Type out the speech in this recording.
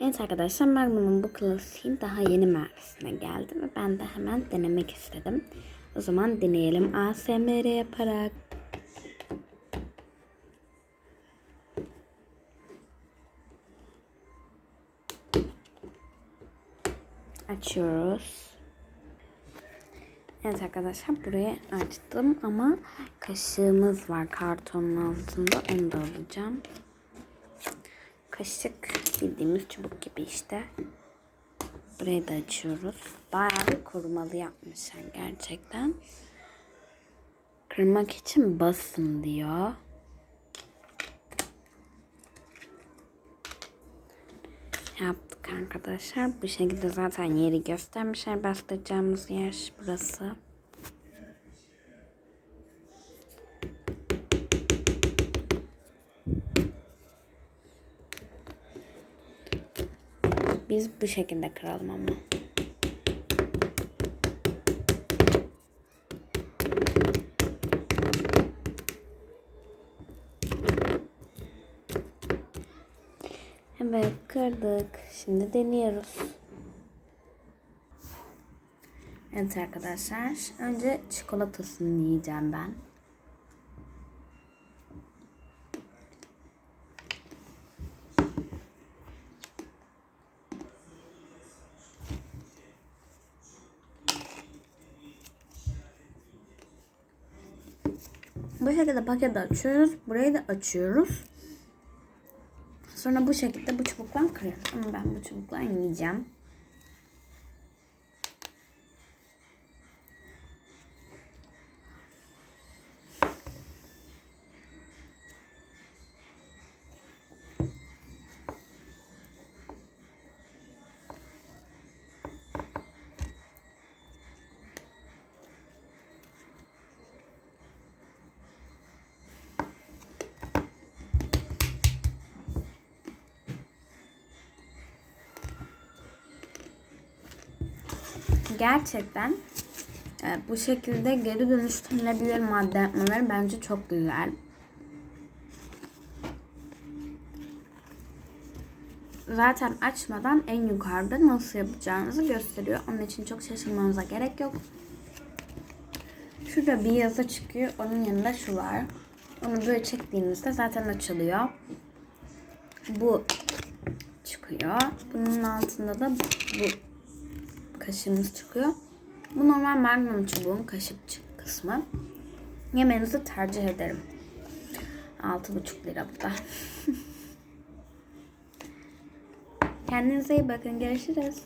Evet arkadaşlar Magnum'un bu klasiğin daha yeni mermisine geldi ve ben de hemen denemek istedim. O zaman deneyelim ASMR yaparak. Açıyoruz. Evet arkadaşlar buraya açtım ama kaşığımız var kartonun altında onu da alacağım. Kaşık bildiğimiz çubuk gibi işte. Burayı da açıyoruz. Bayağı korumalı yapmışlar gerçekten. Kırmak için basın diyor. Yaptık arkadaşlar. Bu şekilde zaten yeri göstermişler. Bastıracağımız yer burası. Biz bu şekilde kıralım ama. Evet kırdık. Şimdi deniyoruz. Evet arkadaşlar. Önce çikolatasını yiyeceğim ben. Bu şekilde paketi açıyoruz. Burayı da açıyoruz. Sonra bu şekilde bu çubukla kırıyoruz. Ama ben bu çubukla yiyeceğim. Gerçekten e, bu şekilde geri dönüştürülebilir madde yapmaları bence çok güzel. Zaten açmadan en yukarıda nasıl yapacağınızı gösteriyor. Onun için çok şaşırmanıza gerek yok. Şurada bir yazı çıkıyor. Onun yanında şu var. Onu böyle çektiğinizde zaten açılıyor. Bu çıkıyor. Bunun altında da bu kaşığımız çıkıyor. Bu normal magnum çubuğun kaşık kısmı. Yemenizi tercih ederim. 6,5 lira bu da. Kendinize iyi bakın. Görüşürüz.